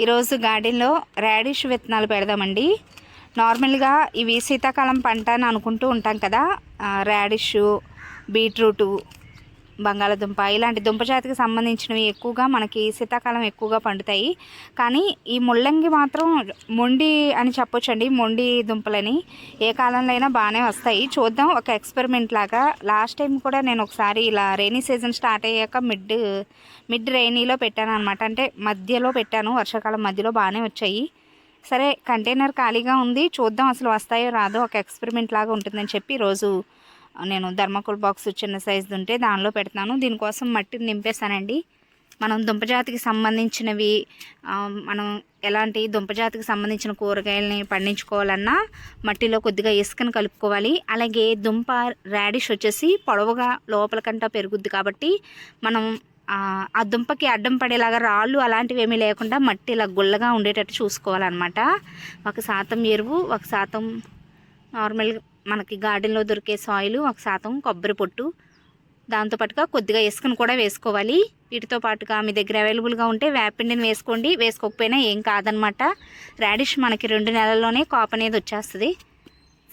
ఈరోజు గార్డెన్లో రాడిష్ విత్తనాలు పెడదామండి. నార్మల్గా ఇవి శీతాకాలం పంట అని అనుకుంటూ ఉంటాం కదా ర్యాడిషు రాడిష్ బీట్రూటు బంగాళదుంప. ఇలాంటి దుంప జాతికి సంబంధించినవి ఎక్కువగా మనకి శీతాకాలం ఎక్కువగా పండుతాయి. కానీ ఈ ముల్లంగి మాత్రం మొండి అని చెప్పొచ్చండి. మొండి దుంపలని ఏ కాలంలో అయినా బాగానే వస్తాయి. చూద్దాం ఒక ఎక్స్పెరిమెంట్ లాగా. లాస్ట్ టైం కూడా నేను ఒకసారి ఇలా రైనీ సీజన్ స్టార్ట్ అయ్యాక మిడ్ మిడ్ రైనీలో పెట్టాను అనమాట అంటే మధ్యలో పెట్టాను వర్షాకాలం మధ్యలో బాగానే వచ్చాయి. సరే కంటైనర్ ఖాళీగా ఉంది. చూద్దాం అసలు వస్తాయో రాదో ఒక ఎక్స్పెరిమెంట్ లాగా ఉంటుందని చెప్పి రోజు నేను ధర్మకోల్ బాక్స్ చిన్న సైజు ఉంటే దానిలో పెడతాను. దీనికోసం మట్టిని నింపేస్తానండి మనం దుంపజాతికి సంబంధించినవి మనం ఎలాంటి దుంపజాతికి సంబంధించిన కూరగాయలని పండించుకోవాలన్నా మట్టిలో కొద్దిగా ఇసుకను కలుపుకోవాలి. అలాగే దుంప రాడిష్ వచ్చేసి పొడవుగా లోపలకంటా పెరుగుద్ది కాబట్టి మనం ఆ, ఆ దుంపకి అడ్డం పడేలాగా రాళ్ళు అలాంటివి ఏమీ లేకుండా మట్టి ఇలా గుల్లగా ఉండేటట్టు చూసుకోవాలన్నమాట. ఒక శాతం ఎరువు ఒక శాతం నార్మల్ మనకి గార్డెన్లో దొరికే సాయిల్ ఒక శాతం కొబ్బరి పొట్టు. దాంతోపాటుగా కొద్దిగా ఇసుకను కూడా వేసుకోవాలి. వీటితో పాటుగా మీ దగ్గర అవైలబుల్గా ఉంటే వేపిండిని వేసుకోండి. వేసుకోకపోయినా ఏం కాదనమాట రాడిష్ మనకి రెండు నెలల్లోనే కాప్ అనేది వచ్చేస్తుంది.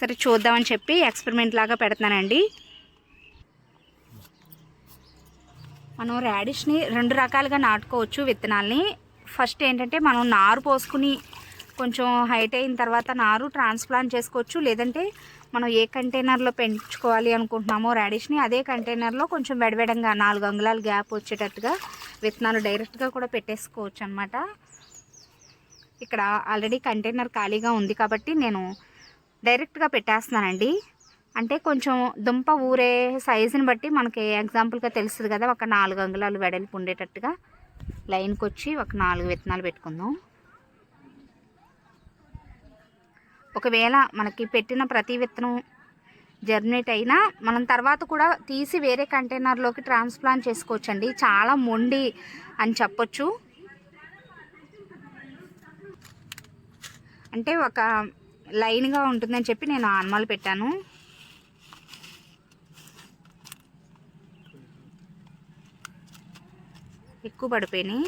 సరే చూద్దామని చెప్పి ఎక్స్పెరిమెంట్ లాగా పెడుతున్నానండి. మనం రాడిష్ని రెండు రకాలుగా నాటుకోవచ్చు విత్తనాల్ని. ఫస్ట్ ఏంటంటే మనం నారు పోసుకుని కొంచెం హైట్ అయిన తర్వాత నారు ట్రాన్స్ప్లాంట్ చేసుకోవచ్చు. లేదంటే మనం ఏ కంటైనర్లో పెంచుకోవాలి అనుకుంటున్నామో రాడిష్ని అదే కంటైనర్లో కొంచెం వెడవెడంగా నాలుగు అంగుళాలు గ్యాప్ వచ్చేటట్టుగా విత్తనాలు డైరెక్ట్గా కూడా పెట్టేసుకోవచ్చు అనమాట ఇక్కడ ఆల్రెడీ కంటైనర్ ఖాళీగా ఉంది కాబట్టి నేను డైరెక్ట్గా పెట్టేస్తున్నానండి. అంటే కొంచెం దుంప ఊరే సైజుని బట్టి మనకి ఎగ్జాంపుల్గా తెలుస్తుంది కదా ఒక నాలుగు అంగుళాలు వెడల్పు ఉండేటట్టుగా. లైన్కి వచ్చి ఒక నాలుగు విత్తనాలు పెట్టుకుందాం. ఒకవేళ మనకి పెట్టిన ప్రతి విత్తనం జర్మినేట్ అయినా మనం తర్వాత కూడా తీసి వేరే కంటైనర్లోకి ట్రాన్స్ప్లాంట్ చేసుకోవచ్చండి. చాలా మొండి అని చెప్పొచ్చు. అంటే ఒక లైన్గా ఉంటుందని చెప్పి నేను ఆన్మాలు పెట్టాను. ఎక్కువ పడిపోయినాయి.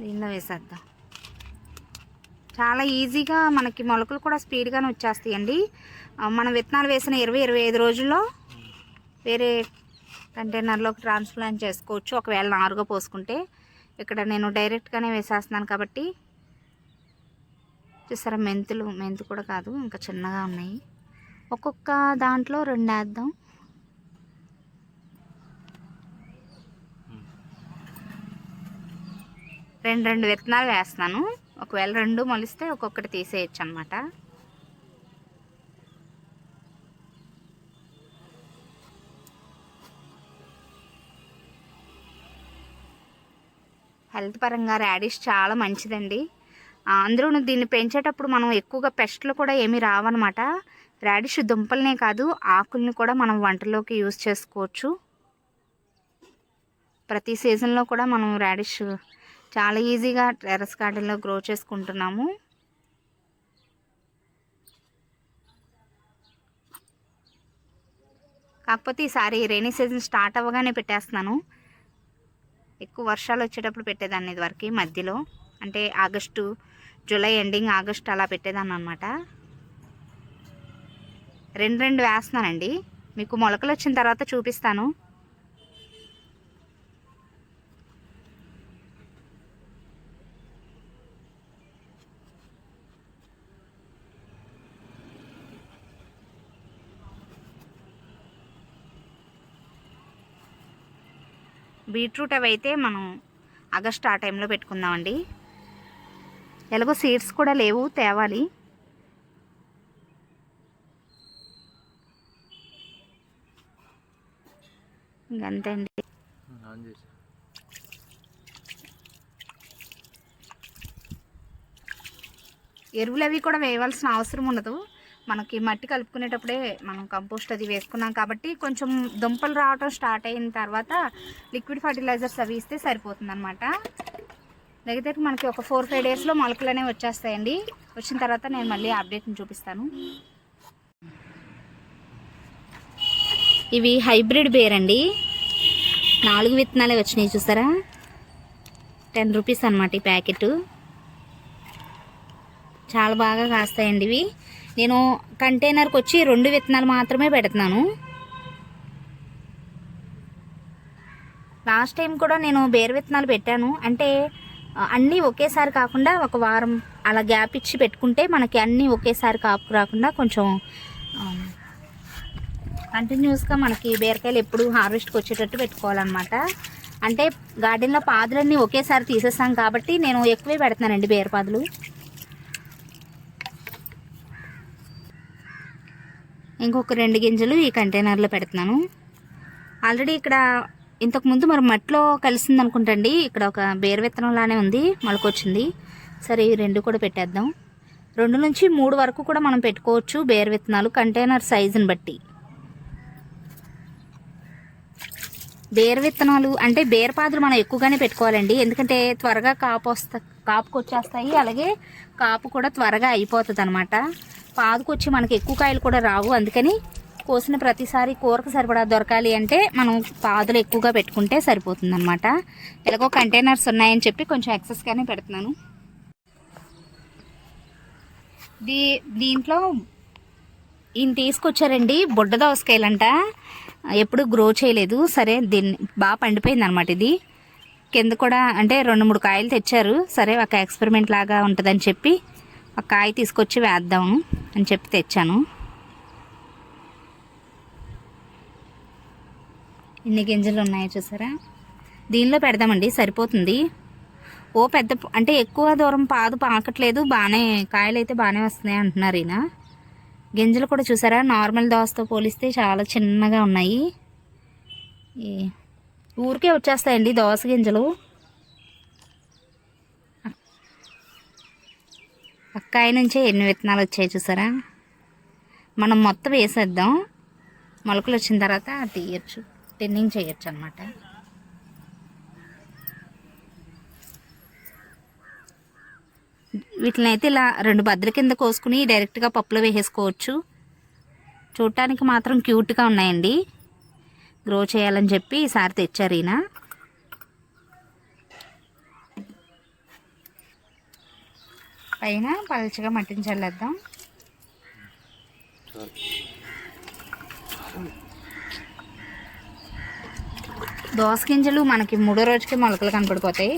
దీనిలో వేసేద్దాం. చాలా ఈజీగా మనకి మొలకలు కూడా స్పీడ్గానే వచ్చేస్తాయండి. ఆ, మనం విత్తనాలు వేసిన ఇరవై ఇరవై ఐదు రోజుల్లో వేరే కంటైనర్లోకి ట్రాన్స్ప్లాంట్ చేసుకోవచ్చు. ఒకవేళ నారుగా పోసుకుంటే ఇక్కడ నేను డైరెక్ట్గానే వేసేస్తున్నాను కాబట్టి చూసారా మెంతులు మెంతు కూడా కాదు ఇంకా చిన్నగా ఉన్నాయి. ఒక్కొక్క దాంట్లో రెండు వేద్దాం. రెండు రెండు విత్తనాలు వేస్తున్నాను. ఒకవేళ రెండు మొలిస్తే ఒక్కొక్కటి తీసేయచ్చు అనమాట హెల్త్ పరంగా రాడిష్ చాలా మంచిదండి. అందరూ దీన్ని పెంచేటప్పుడు మనం ఎక్కువగా పెస్ట్లు కూడా ఏమీ రావన్నమాట. రాడిష్ దుంపలనే కాదు ఆకుల్ని కూడా మనం వంటలోకి యూజ్ చేసుకోవచ్చు. ప్రతి సీజన్లో కూడా మనం రాడిష్ చాలా ఈజీగా టెర్రస్ గార్డెన్లో గ్రో చేసుకుంటున్నాము. కాకపోతే ఈసారి రైనీ సీజన్ స్టార్ట్ అవ్వగానే పెట్టేస్తున్నాను. ఎక్కువ వర్షాలు వచ్చేటప్పుడు పెట్టేదాన్ని ఇదివరకు మధ్యలో. అంటే ఆగస్టు జూలై ఎండింగ్ ఆగస్ట్ అలా పెట్టేదాన్ని అనమాట రెండు రెండు వేస్తున్నానండి. మీకు మొలకలు వచ్చిన తర్వాత చూపిస్తాను. బీట్రూట్ అవి అయితే మనం ఆగస్ట్ ఆ టైంలో పెట్టుకుందామండి. ఎలాగో సీడ్స్ కూడా లేవు తేవాలి. ఇంకంతే అండి. ఎరువులు అవి కూడా వేయవలసిన అవసరం ఉండదు. మనకి మట్టి కలుపుకునేటప్పుడే మనం కంపోస్ట్ అది వేసుకున్నాం కాబట్టి కొంచెం దుంపలు రావటం స్టార్ట్ అయిన తర్వాత లిక్విడ్ ఫర్టిలైజర్స్ అవి ఇస్తే సరిపోతుంది అనమాట దగ్గర మనకి ఒక ఫోర్ ఫైవ్ డేస్లో మొలకలు అనేవి వచ్చేస్తాయండి. వచ్చిన తర్వాత నేను మళ్ళీ అప్డేట్ని చూపిస్తాను. ఇవి హైబ్రిడ్ బేర్ అండి నాలుగు విత్తనాలే వచ్చినాయి చూసారా? టెన్ రూపీస్ అనమాట ఈ ప్యాకెట్. చాలా బాగా కాస్తాయండి ఇవి. నేను కంటైనర్కి వచ్చి రెండు విత్తనాలు మాత్రమే పెడుతున్నాను. లాస్ట్ టైం కూడా నేను బేరు విత్తనాలు పెట్టాను. అంటే అన్నీ ఒకేసారి కాకుండా ఒక వారం అలా గ్యాప్ ఇచ్చి పెట్టుకుంటే మనకి అన్నీ ఒకేసారి కాపు రాకుండా కొంచెం కంటిన్యూస్గా మనకి బీరకాయలు ఎప్పుడు హార్వెస్ట్కి వచ్చేటట్టు పెట్టుకోవాలన్నమాట. అంటే గార్డెన్లో పాదులన్నీ ఒకేసారి తీసేస్తాం కాబట్టి నేను ఎక్కువే పెడుతున్నానండి బీరపాదులు ఇంకొక రెండు గింజలు ఈ కంటైనర్లో పెడుతున్నాను. ఆల్రెడీ ఇక్కడ ఇంతకుముందు మరి మట్టిలో కలిసింది అనుకుంటండి. ఇక్కడ ఒక బేర విత్తనంలానే ఉంది మొలకొచ్చింది. సరే ఈ రెండు కూడా పెట్టేద్దాం. రెండు నుంచి మూడు వరకు కూడా మనం పెట్టుకోవచ్చు బేర విత్తనాలు కంటైనర్ సైజుని బట్టి. బేర విత్తనాలు అంటే బేరపాదులు మనం ఎక్కువగానే పెట్టుకోవాలండి. ఎందుకంటే త్వరగా కాపు వస్తా కాపుకొచ్చేస్తాయి. అలాగే కాపు కూడా త్వరగా అయిపోతుంది అనమాట పాదుకొచ్చి మనకి ఎక్కువ కాయలు కూడా రావు. అందుకని కోసిన ప్రతిసారి కూరకు సరిపడా దొరకాలి అంటే మనం పాదులు ఎక్కువగా పెట్టుకుంటే సరిపోతుంది అనమాట ఎలాగో కంటైనర్స్ ఉన్నాయని చెప్పి కొంచెం ఎక్సెస్గానే పెడుతున్నాను. దీ దీంట్లో ఈయన తీసుకొచ్చారండి బుడ్డ దోసకాయలంట. ఎప్పుడు గ్రో చేయలేదు. సరే దీన్ని బాగా పండిపోయింది అనమాట ఇది. కింద కూడా అంటే రెండు మూడు కాయలు తెచ్చారు. సరే ఒక ఎక్స్పెరిమెంట్ లాగా ఉంటుందని చెప్పి ఒక కాయ తీసుకొచ్చి వేద్దాం అని చెప్పి తెచ్చాను. ఎన్ని గింజలు ఉన్నాయో చూసారా? దీనిలో పెడదామండి సరిపోతుంది. ఓ పెద్ద అంటే ఎక్కువ దూరం పాదు పాకట్లేదు బాగానే కాయలు అయితే బాగానే వస్తున్నాయి అంటున్నారు ఈయన. గింజలు కూడా చూసారా? నార్మల్ దోసతో పోలిస్తే చాలా చిన్నగా ఉన్నాయి. ఊరికే వచ్చేస్తాయండి దోస గింజలు. అక్కాయ నుంచే ఎన్ని విత్తనాలు వచ్చాయి చూసారా? మనం మొత్తం వేసేద్దాం. మొలకలు వచ్చిన తర్వాత తీయచ్చు. టెన్నింగ్ చేయొచ్చు అనమాట వీటిని అయితే ఇలా రెండు బద్దల కింద కోసుకుని డైరెక్ట్గా పప్పులో వేసేసుకోవచ్చు. చూడటానికి మాత్రం క్యూట్గా ఉన్నాయండి. గ్రో చేయాలని చెప్పి ఈసారి తెచ్చారు ఈయన. పైన పలచగా మట్టిని చల్లేద్దాం. దోస గింజలు మనకి మూడో రోజుకి మొలకలు కనపడిపోతాయి.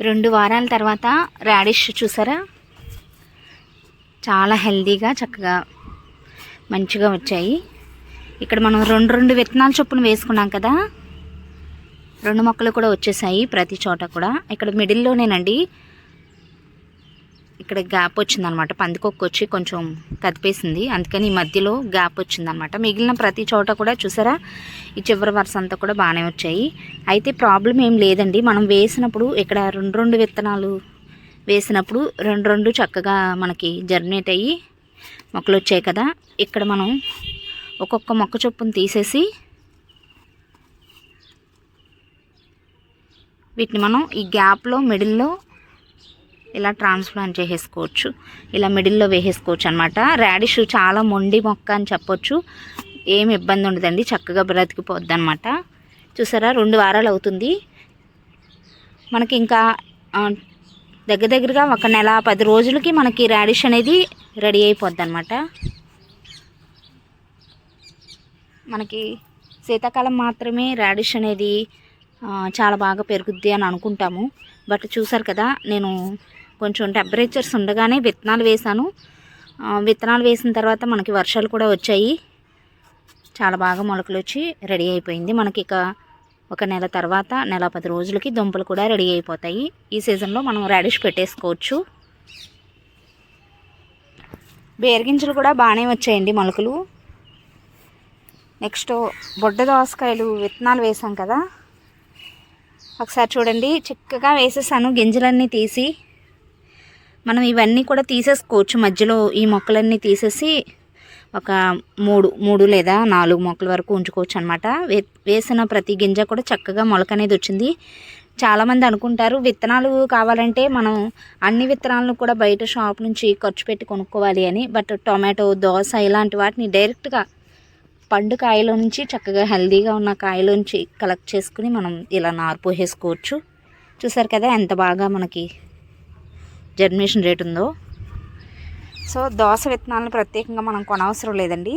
రెండు వారాల తర్వాత రాడిష్ చూసారా? చాలా హెల్దీగా చక్కగా మంచిగా వచ్చాయి. ఇక్కడ మనం రెండు రెండు విత్తనాల చొప్పున వేసుకున్నాం కదా? రెండు మొక్కలు కూడా వచ్చేసాయి ప్రతి చోట కూడా. ఇక్కడ మిడిల్లోనేనండి. ఇక్కడ గ్యాప్ వచ్చిందనమాట. పందికొక్క వచ్చి కొంచెం కదిపేసింది. అందుకని ఈ మధ్యలో గ్యాప్ వచ్చిందనమాట. మిగిలిన ప్రతి చోట కూడా చూసారా? ఈ చివరి వరుస అంతా కూడా బాగానే వచ్చాయి. అయితే ప్రాబ్లం ఏం లేదండి. మనం వేసినప్పుడు ఇక్కడ రెండు రెండు విత్తనాలు వేసినప్పుడు రెండు రెండు చక్కగా మనకి జర్మినేట్ అయ్యి మొక్కలు వచ్చాయి కదా. ఇక్కడ మనం ఒక్కొక్క మొక్క చొప్పును తీసేసి వీటిని మనం ఈ గ్యాప్లో మిడిల్లో ఇలా ట్రాన్స్ప్లాంట్ చేసేసుకోవచ్చు. ఇలా మిడిల్లో వేసేసుకోవచ్చు అనమాట రాడిష్ చాలా మొండి మొక్క అని చెప్పొచ్చు. ఏమి ఇబ్బంది ఉండదండి. చక్కగా బ్రతికిపోద్ది అనమాట చూసారా? రెండు వారాలు అవుతుంది. మనకి ఇంకా దగ్గర దగ్గరగా ఒక నెల పది రోజులకి మనకి రాడిష్ అనేది రెడీ అయిపోద్ది అనమాట మనకి శీతాకాలం మాత్రమే రాడిష్ అనేది చాలా బాగా పెరుగుద్ది అని అనుకుంటాము. బట్ చూసారు కదా నేను కొంచెం టెంపరేచర్స్ ఉండగానే విత్తనాలు వేశాను. విత్తనాలు వేసిన తర్వాత మనకి వర్షాలు కూడా వచ్చాయి. చాలా బాగా మొలకలు వచ్చి రెడీ అయిపోయింది. మనకి ఇక ఒక నెల తర్వాత నెల పది రోజులకి దుంపలు కూడా రెడీ అయిపోతాయి. ఈ సీజన్లో మనం రాడిష్ పెట్టేసుకోవచ్చు. బేరగింజలు కూడా బాగానే వచ్చాయండి మొలకలు. నెక్స్ట్ బొడ్డ దోసకాయలు విత్తనాలు వేసాం కదా. ఒకసారి చూడండి. చిక్కగా వేసేసాను గింజలన్నీ తీసి. మనం ఇవన్నీ కూడా తీసేసుకోవచ్చు. మధ్యలో ఈ మొక్కలన్నీ తీసేసి ఒక మూడు మూడు లేదా నాలుగు మొక్కల వరకు ఉంచుకోవచ్చు అనమాట వే వేసిన ప్రతి గింజ కూడా చక్కగా మొలక అనేది వచ్చింది. చాలామంది అనుకుంటారు విత్తనాలు కావాలంటే మనం అన్ని విత్తనాలను కూడా బయట షాప్ నుంచి ఖర్చు పెట్టి కొనుక్కోవాలి అని. బట్ టొమాటో దోస ఇలాంటి వాటిని డైరెక్ట్గా పండు కాయలో నుంచి చక్కగా హెల్దీగా ఉన్న కాయలోంచి కలెక్ట్ చేసుకుని మనం ఇలా నారు పోసేసుకోవచ్చు. చూసారు కదా ఎంత బాగా మనకి జర్మినేషన్ రేట్ ఉందో. సో దోస విత్తనాలను ప్రత్యేకంగా మనం కొనవసరం లేదండి.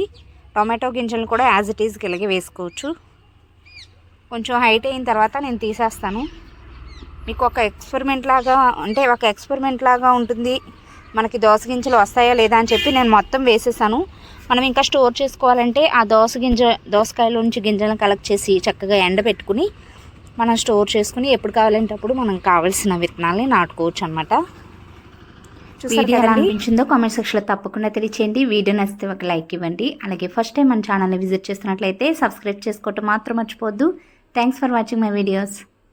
టొమాటో గింజలను కూడా యాజ్ ఇట్ ఈజ్కి ఇలాగే వేసుకోవచ్చు. కొంచెం హైట్ అయిన తర్వాత నేను తీసేస్తాను. మీకు ఒక ఎక్స్పెరిమెంట్ లాగా అంటే ఒక ఎక్స్పెరిమెంట్ లాగా ఉంటుంది. మనకి దోస గింజలు వస్తాయా లేదా అని చెప్పి నేను మొత్తం వేసేసాను. మనం ఇంకా స్టోర్ చేసుకోవాలంటే ఆ దోస గింజ దోసకాయల నుంచి గింజలను కలెక్ట్ చేసి చక్కగా ఎండబెట్టుకుని మనం స్టోర్ చేసుకుని ఎప్పుడు కావాలంటే అప్పుడు మనం కావాల్సిన విత్తనాలని నాటుకోవచ్చు అనమాట వీడియో ఎలా అనిపించిందో కామెంట్ సెక్షన్లో తప్పకుండా తెలియచేయండి. వీడియో నచ్చితే ఒక లైక్ ఇవ్వండి. అలాగే ఫస్ట్ టైం మన ఛానల్ని విజిట్ చేస్తున్నట్లయితే సబ్స్క్రైబ్ చేసుకోవటం మాత్రం మర్చిపోవద్దు. Thanks for watching my videos